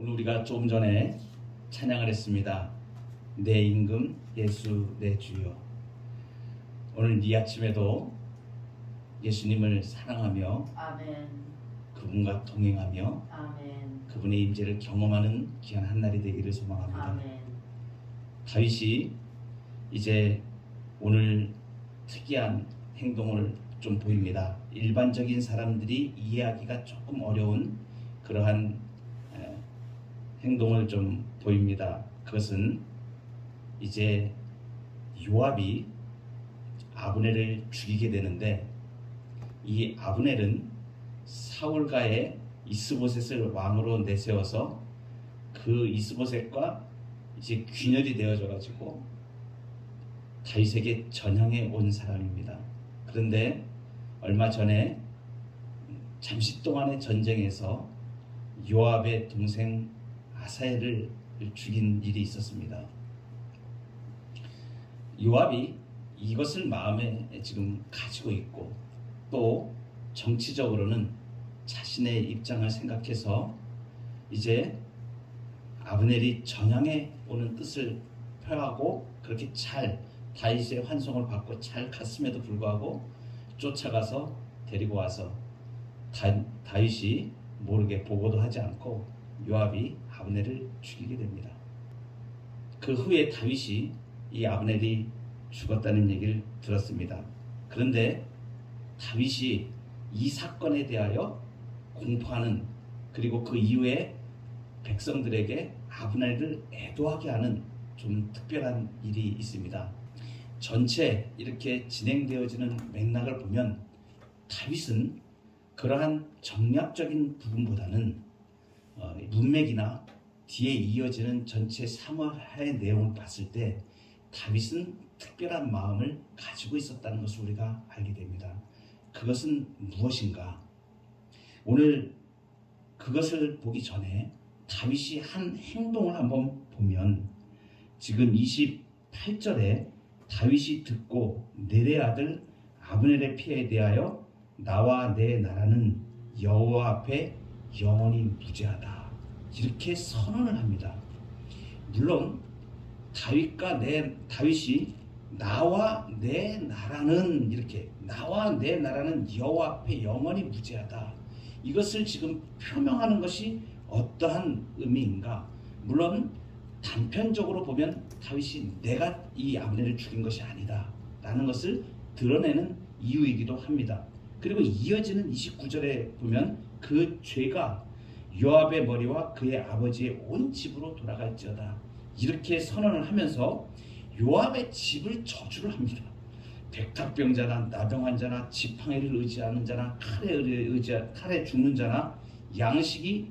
오늘 우리가 조금 전에 찬양을 했습니다. 내 임금 예수 내 주여. 오늘 이 아침에도 예수님을 사랑하며 아멘. 그분과 동행하며 아멘. 그분의 임재를 경험하는 귀한 한 날이 되기를 소망합니다. 아멘. 다윗이 이제 오늘 특이한 행동을 좀 보입니다. 일반적인 사람들이 이해하기가 조금 어려운 그러한 에, 행동을 좀 보입니다. 그것은 이제 요압이 아브넬을 죽이게 되는데 이 아브넬은 사울가의 이스보셋을 왕으로 내세워서 그 이스보셋과 이제 균열이 되어져 가지고 다윗에게 전향해 온 사람입니다. 그런데 얼마 전에 잠시 동안의 전쟁에서 요압의 동생 아사엘을 죽인 일이 있었습니다. 요압이 이것을 마음에 지금 가지고 있고 또 정치적으로는 자신의 입장을 생각해서 이제 아브넬이 전향해 오는 뜻을 표하고 그렇게 잘 다윗의 환송을 받고 잘 갔음에도 불구하고 쫓아가서 데리고 와서 다, 다윗이 모르게 보고도 하지 않고 요압이 아브넬을 죽이게 됩니다. 그 후에 다윗이 이 아브넬이 죽었다는 얘기를 들었습니다. 그런데 다윗이 이 사건에 대하여 공포하는 그리고 그 이후에 백성들에게 아브넬을 애도하게 하는 좀 특별한 일이 있습니다. 전체 이렇게 진행되어지는 맥락을 보면 다윗은 그러한 정략적인 부분보다는 어, 문맥이나 뒤에 이어지는 전체 사무의 내용을 봤을 때 다윗은 특별한 마음을 가지고 있었다는 것을 우리가 알게 됩니다. 그것은 무엇인가? 오늘 그것을 보기 전에 다윗이 한 행동을 한번 보면 지금 28절에 다윗이 듣고 내레 아들 아브넬의 피해에 대하여 나와 내 나라는 여호와 앞에 영원히 무죄하다 이렇게 선언을 합니다. 물론 다윗과 내 다윗이 나와 내 나라는 이렇게 나와 내 나라는 여호와 앞에 영원히 무죄하다. 이것을 지금 표명하는 것이 어떠한 의미인가? 물론 단편적으로 보면 다윗이 내가 이 아브넬을 죽인 것이 아니다라는 것을 드러내는 이유이기도 합니다. 그리고 이어지는 29절에 보면 그 죄가 요압의 머리와 그의 아버지의 온 집으로 돌아갈지어다. 이렇게 선언을 하면서 요압의 집을 저주를 합니다. 백탁병 자나 나병 환자나 지팡이를 의지하는 자나 칼에 의지 칼에 죽는 자나 양식이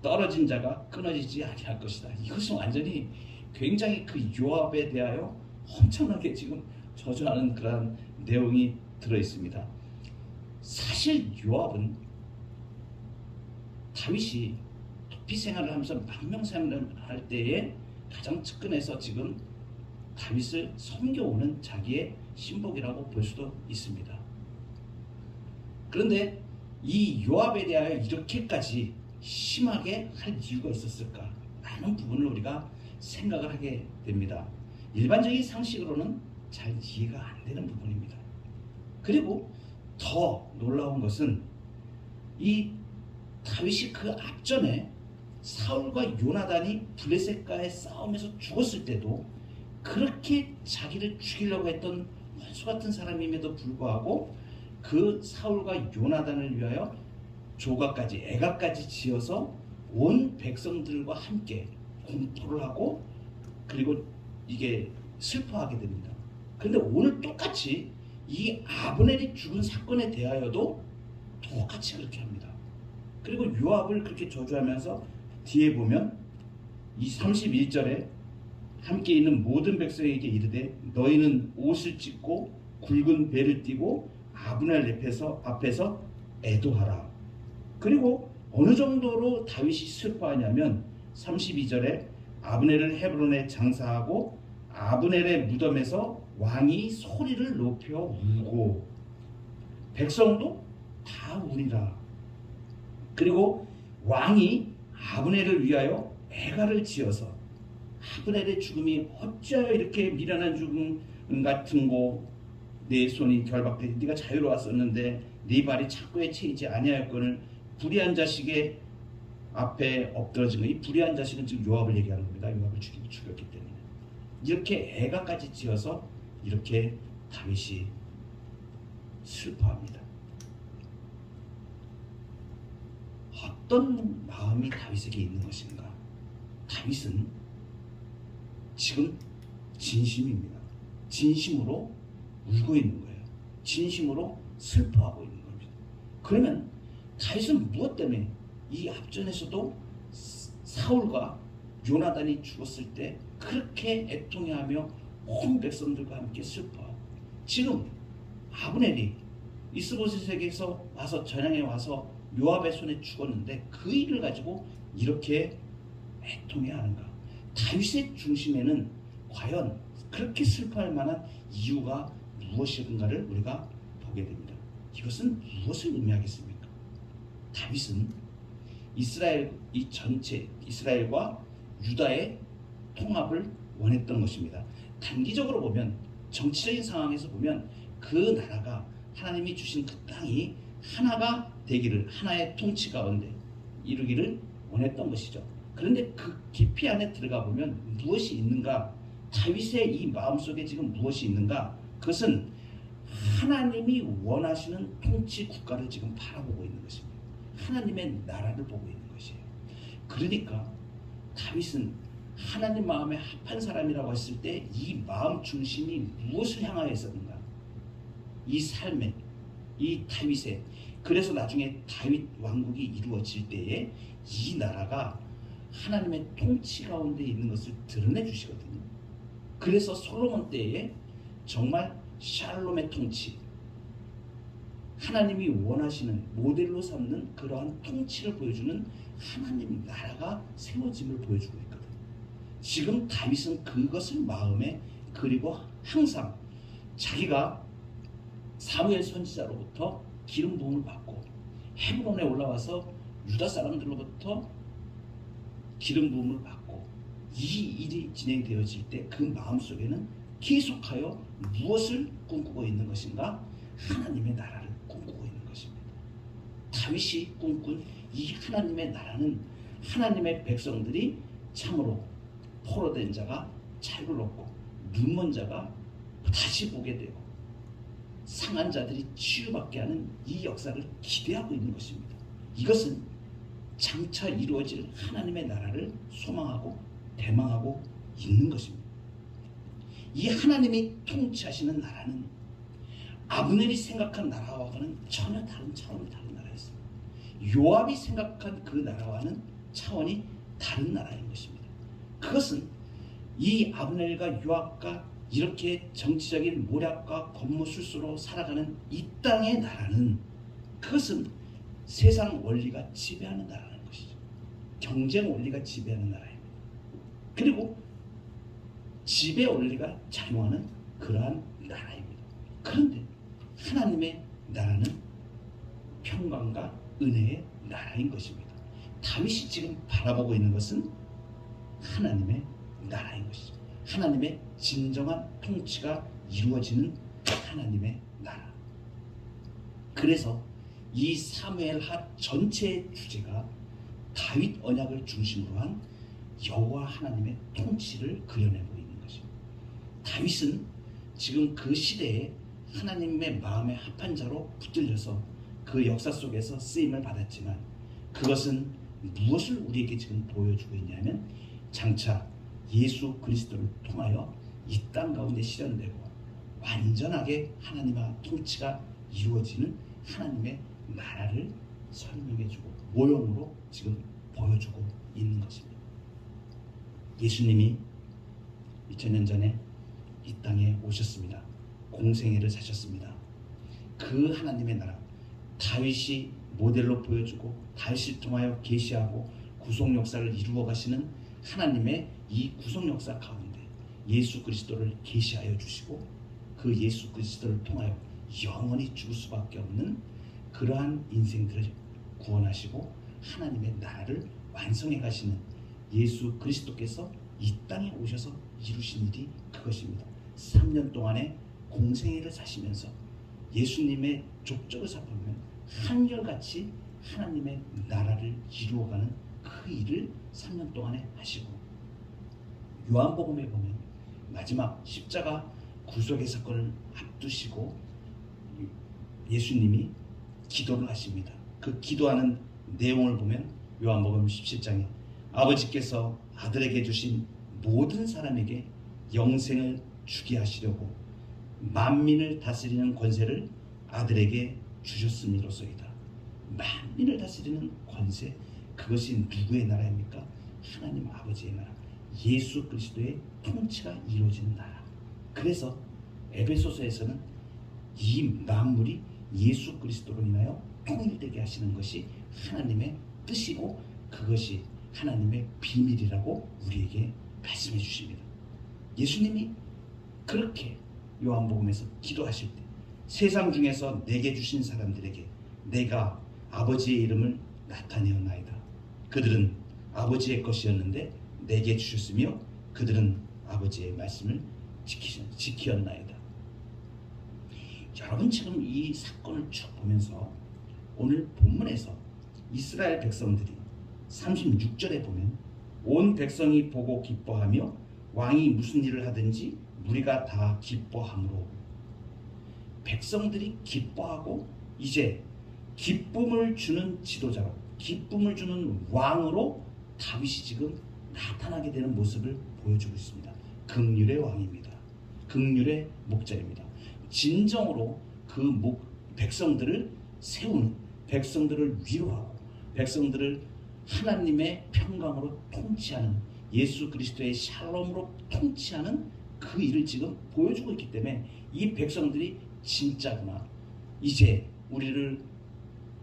떨어진 자가 끊어지지 아니할 것이다. 이것은 완전히 굉장히 그 요압에 대하여 엄청나게 지금 저주하는 그러한 내용이 들어 있습니다. 사실 요압은 다윗이 도피 생활을 하면서 망명 생활을 할 때에 가장 측근에서 지금 다윗을 섬겨오는 자기의 신복이라고 볼 수도 있습니다. 그런데 이 요압에 대하여 이렇게까지 심하게 할 이유가 있었을까? 라는 부분을 우리가 생각을 하게 됩니다. 일반적인 상식으로는 잘 이해가 안 되는 부분입니다. 그리고 더 놀라운 것은 이 다윗이 그 앞전에 사울과 요나단이 블레셋과의 싸움에서 죽었을 때도 그렇게 자기를 죽이려고 했던 원수 같은 사람임에도 불구하고 그 사울과 요나단을 위하여 조각까지 애가까지 지어서 온 백성들과 함께 공포를 하고 그리고 이게 슬퍼하게 됩니다. 그런데 오늘 똑같이 이 아브넬이 죽은 사건에 대하여도 똑같이 그렇게 합니다. 그리고 요압을 그렇게 저주하면서 뒤에 보면 이 31절에 함께 있는 모든 백성에게 이르되 너희는 옷을 찢고 굵은 배를 띠고 아브넬 앞에서 앞에서 애도하라. 그리고 어느 정도로 다윗이 슬퍼하냐면 32절에 아브넬을 헤브론에 장사하고 아브넬의 무덤에서 왕이 소리를 높여 울고 백성도 다 울이라. 그리고 왕이 아브넬을 위하여 애가를 지어서 아브넬의 죽음이 어찌하여 이렇게 미련한 죽음 같은 고내 손이 결박되지 네가 자유로웠었는데 네 발이 착고에 채이지 아니하였거늘 불의한 자식의 앞에 엎드러진 거이 불의한 자식은 지금 요압을 얘기하는 겁니다. 요압을 죽이, 죽였기 때문에 이렇게 애가까지 지어서 이렇게 다윗이 슬퍼합니다. 어떤 마음이 다윗에게 있는 것인가? 다윗은 지금 진심입니다. 진심으로 울고 있는 거예요. 진심으로 슬퍼하고 있는 겁니다. 그러면 다윗은 무엇 때문에 이 앞전에서도 사울과 요나단이 죽었을 때 그렇게 애통해하며 온 백성들과 함께 슬퍼하고 지금 아브넬이 이스보셋에게서 와서 전향에 와서 요압의 손에 죽었는데 그 일을 가지고 이렇게 애통해하는가? 다윗의 중심에는 과연 그렇게 슬퍼할 만한 이유가 무엇인가를 우리가 보게 됩니다. 이것은 무엇을 의미하겠습니까? 다윗은 이스라엘 이 전체 이스라엘과 유다의 통합을 원했던 것입니다. 단기적으로 보면 정치적인 상황에서 보면 그 나라가 하나님이 주신 그 땅이 하나가 되기를 하나의 통치 가운데 이루기를 원했던 것이죠. 그런데 그 깊이 안에 들어가 보면 무엇이 있는가? 다윗의 이 마음속에 지금 무엇이 있는가? 그것은 하나님이 원하시는 통치 국가를 지금 바라보고 있는 것입니다. 하나님의 나라를 보고 있는 것이에요. 그러니까 다윗은 하나님 마음에 합한 사람이라고 했을 때 이 마음 중심이 무엇을 향하여 있었는가? 이 삶에 이 다윗의 그래서 나중에 다윗 왕국이 이루어질 때에 이 나라가 하나님의 통치 가운데 있는 것을 드러내 주시거든요. 그래서 솔로몬 때에 정말 샬롬의 통치, 하나님이 원하시는 모델로 삼는 그러한 통치를 보여주는 하나님 나라가 세워짐을 보여주고 있거든요. 지금 다윗은 그것을 마음에 그리고 항상 자기가 사무엘 선지자로부터 기름 부음을 받고 헤브론에 올라와서 유다 사람들로부터 기름 부음을 받고 이 일이 진행되어질 때 그 마음 속에는 계속하여 무엇을 꿈꾸고 있는 것인가? 하나님의 나라를 꿈꾸고 있는 것입니다. 다윗이 꿈꾼 이 하나님의 나라는 하나님의 백성들이 참으로 포로된 자가 자유를 얻고 눈먼 자가 다시 보게 되고 상한 자들이 치유받게 하는 이 역사를 기대하고 있는 것입니다. 이것은 장차 이루어질 하나님의 나라를 소망하고 대망하고 있는 것입니다. 이 하나님이 통치하시는 나라는 아브넬이 생각한 나라와는 전혀 다른 차원이 다른 나라였습니다. 요압이 생각한 그 나라와는 차원이 다른 나라인 것입니다. 그것은 이 아브넬과 요압과 이렇게 정치적인 모략과 권모술수로 살아가는 이 땅의 나라는 그것은 세상 원리가 지배하는 나라는 것이죠. 경쟁 원리가 지배하는 나라입니다. 그리고 지배 원리가 작용하는 그러한 나라입니다. 그런데 하나님의 나라는 평강과 은혜의 나라인 것입니다. 다윗이 지금 바라보고 있는 것은 하나님의 나라인 것이죠. 하나님의 진정한 통치가 이루어지는 하나님의 나라. 그래서 이 사무엘 하 전체의 주제가 다윗 언약을 중심으로 한 여호와 하나님의 통치를 그려내고 있는 것입니다. 다윗은 지금 그 시대에 하나님의 마음에 합한 자로 붙들려서 그 역사 속에서 쓰임을 받았지만 그것은 무엇을 우리에게 지금 보여주고 있냐면 장차 예수 그리스도를 통하여 이 땅 가운데 실현되고 완전하게 하나님의 통치가 이루어지는 하나님의 나라를 설명해주고 모형으로 지금 보여주고 있는 것입니다. 예수님이 2000년 전에 이 땅에 오셨습니다. 공생애를 사셨습니다. 그 하나님의 나라 다윗이 모델로 보여주고 다윗을 통하여 계시하고 구속 역사를 이루어 가시는 하나님의 이 구속 역사 가운데 예수 그리스도를 계시하여 주시고 그 예수 그리스도를 통하여 영원히 죽을 수밖에 없는 그러한 인생들을 구원하시고 하나님의 나라를 완성해 가시는 예수 그리스도께서 이 땅에 오셔서 이루신 일이 그것입니다. 3년 동안의 공생애를 사시면서 예수님의 족적을 살펴보면 한결같이 하나님의 나라를 이루어가는 그 일을 3년 동안에 하시고 요한복음에 보면 마지막 십자가 구속의 사건을 앞두시고 예수님이 기도를 하십니다. 그 기도하는 내용을 보면 요한복음 17장에 아버지께서 아들에게 주신 모든 사람에게 영생을 주게 하시려고 만민을 다스리는 권세를 아들에게 주셨음이로소이다. 만민을 다스리는 권세 그것이 누구의 나라입니까? 하나님 아버지의 나라. 예수 그리스도의 통치가 이루어지는 나라. 그래서 에베소서에서는 이 만물이 예수 그리스도로 인하여 통일되게 하시는 것이 하나님의 뜻이고 그것이 하나님의 비밀이라고 우리에게 말씀해 주십니다. 예수님이 그렇게 요한복음에서 기도하실 때 세상 중에서 내게 주신 사람들에게 내가 아버지의 이름을 나타내었나이다. 그들은 아버지의 것이었는데 내게 주셨으며 그들은 아버지의 말씀을 지키, 지키었나이다. 여러분 지금 이 사건을 쭉 보면서 오늘 본문에서 이스라엘 백성들이 36절에 보면 온 백성이 보고 기뻐하며 왕이 무슨 일을 하든지 우리가 다 기뻐함으로 백성들이 기뻐하고 이제 기쁨을 주는 지도자로 기쁨을 주는 왕으로 다윗이 지금 나타나게 되는 모습을 보여주고 있습니다. 극률의 왕입니다. 극률의 목자입니다. 진정으로 그 목, 백성들을 세우는 백성들을 위로하고 백성들을 하나님의 평강으로 통치하는 예수 그리스도의 샬롬으로 통치하는 그 일을 지금 보여주고 있기 때문에 이 백성들이 진짜구나. 이제 우리를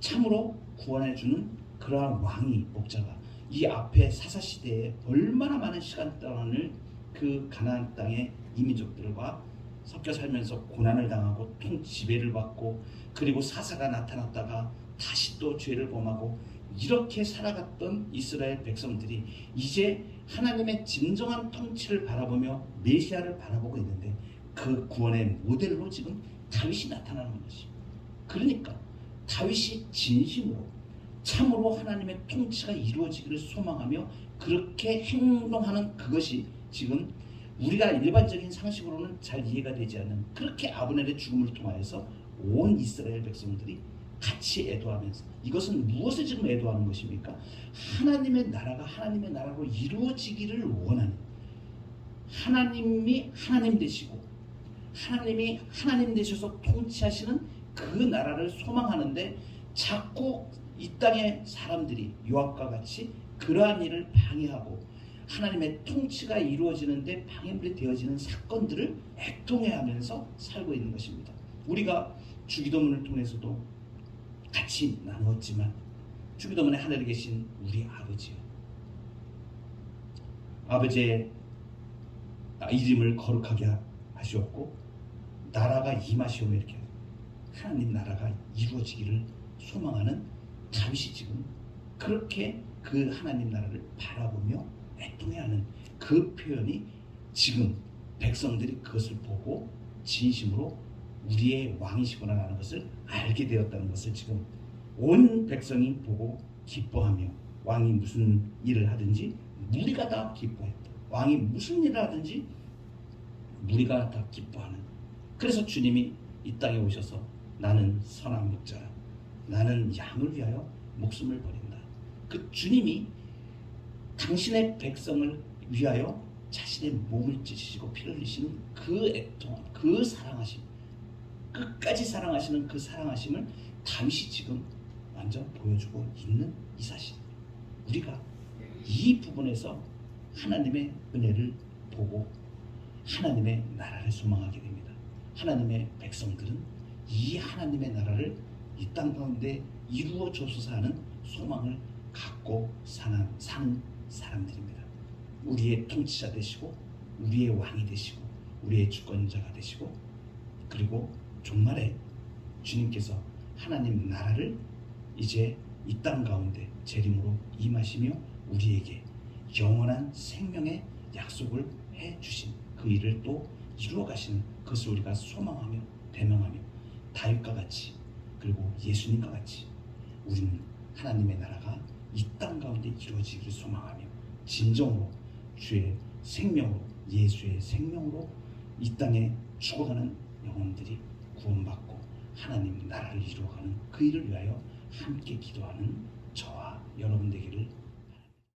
참으로 구원해 주는 그러한 왕이 목자가 이 앞에 사사 시대에 얼마나 많은 시간 동안을 그 가나안 땅의 이민족들과 섞여 살면서 고난을 당하고 통 지배를 받고 그리고 사사가 나타났다가 다시 또 죄를 범하고 이렇게 살아갔던 이스라엘 백성들이 이제 하나님의 진정한 통치를 바라보며 메시아를 바라보고 있는데 그 구원의 모델로 지금 다윗이 나타나는 것이. 그러니까 다윗이 진심으로 참으로 하나님의 통치가 이루어지기를 소망하며 그렇게 행동하는 그것이 지금 우리가 일반적인 상식으로는 잘 이해가 되지 않는 그렇게 아브넬의 죽음을 통하여서 온 이스라엘 백성들이 같이 애도하면서 이것은 무엇을 지금 애도하는 것입니까? 하나님의 나라가 하나님의 나라로 이루어지기를 원하는 하나님이 하나님 되시고 하나님이 하나님 되셔서 통치하시는 그 나라를 소망하는데 자꾸 이 땅의 사람들이 요압과 같이 그러한 일을 방해하고 하나님의 통치가 이루어지는데 방해물이 되어지는 사건들을 애통해하면서 살고 있는 것입니다. 우리가 주기도문을 통해서도 같이 나누었지만 주기도문에 하늘에 계신 우리 아버지요. 아버지의 이름을 거룩하게 하시었고 나라가 임하시오며 이렇게 하나님 나라가 이루어지기를 소망하는 다윗이 지금 그렇게 그 하나님 나라를 바라보며 애통해하는 그 표현이 지금 백성들이 그것을 보고 진심으로 우리의 왕이시구나라는 것을 알게 되었다는 것을 지금 온 백성이 보고 기뻐하며 왕이 무슨 일을 하든지 우리가 다 기뻐했다. 왕이 무슨 일을 하든지 우리가 다 기뻐하는. 그래서 주님이 이 땅에 오셔서 나는 선한 목자라. 나는 양을 위하여 목숨을 버린다. 그 주님이 당신의 백성을 위하여 자신의 몸을 찢으시고 피를 흘리시는 그 애통, 그 사랑하심, 끝까지 사랑하시는 그 사랑하심을 다윗이 지금 완전 보여주고 있는 이 사실. 우리가 이 부분에서 하나님의 은혜를 보고 하나님의 나라를 소망하게 됩니다. 하나님의 백성들은 이 하나님의 나라를 이 땅 가운데 이루어 줘서 하는 소망을 갖고 사는, 사는 사람들입니다. 우리의 통치자 되시고 우리의 왕이 되시고 우리의 주권자가 되시고 그리고 종말에 주님께서 하나님 나라를 이제 이 땅 가운데 재림으로 임하시며 우리에게 영원한 생명의 약속을 해 주신 그 일을 또 이루어 가시는 그것을 우리가 소망하며 대명하며 다윗과 같이 그리고 예수님과 같이 우리는 하나님의 나라가 이 땅 가운데 이루어지기를 소망하며 진정으로 주의 생명으로 예수의 생명으로 이 땅에 죽어가는 영혼들이 구원받고 하나님 나라를 이루어가는 그 일을 위하여 함께 기도하는 저와 여러분 되기를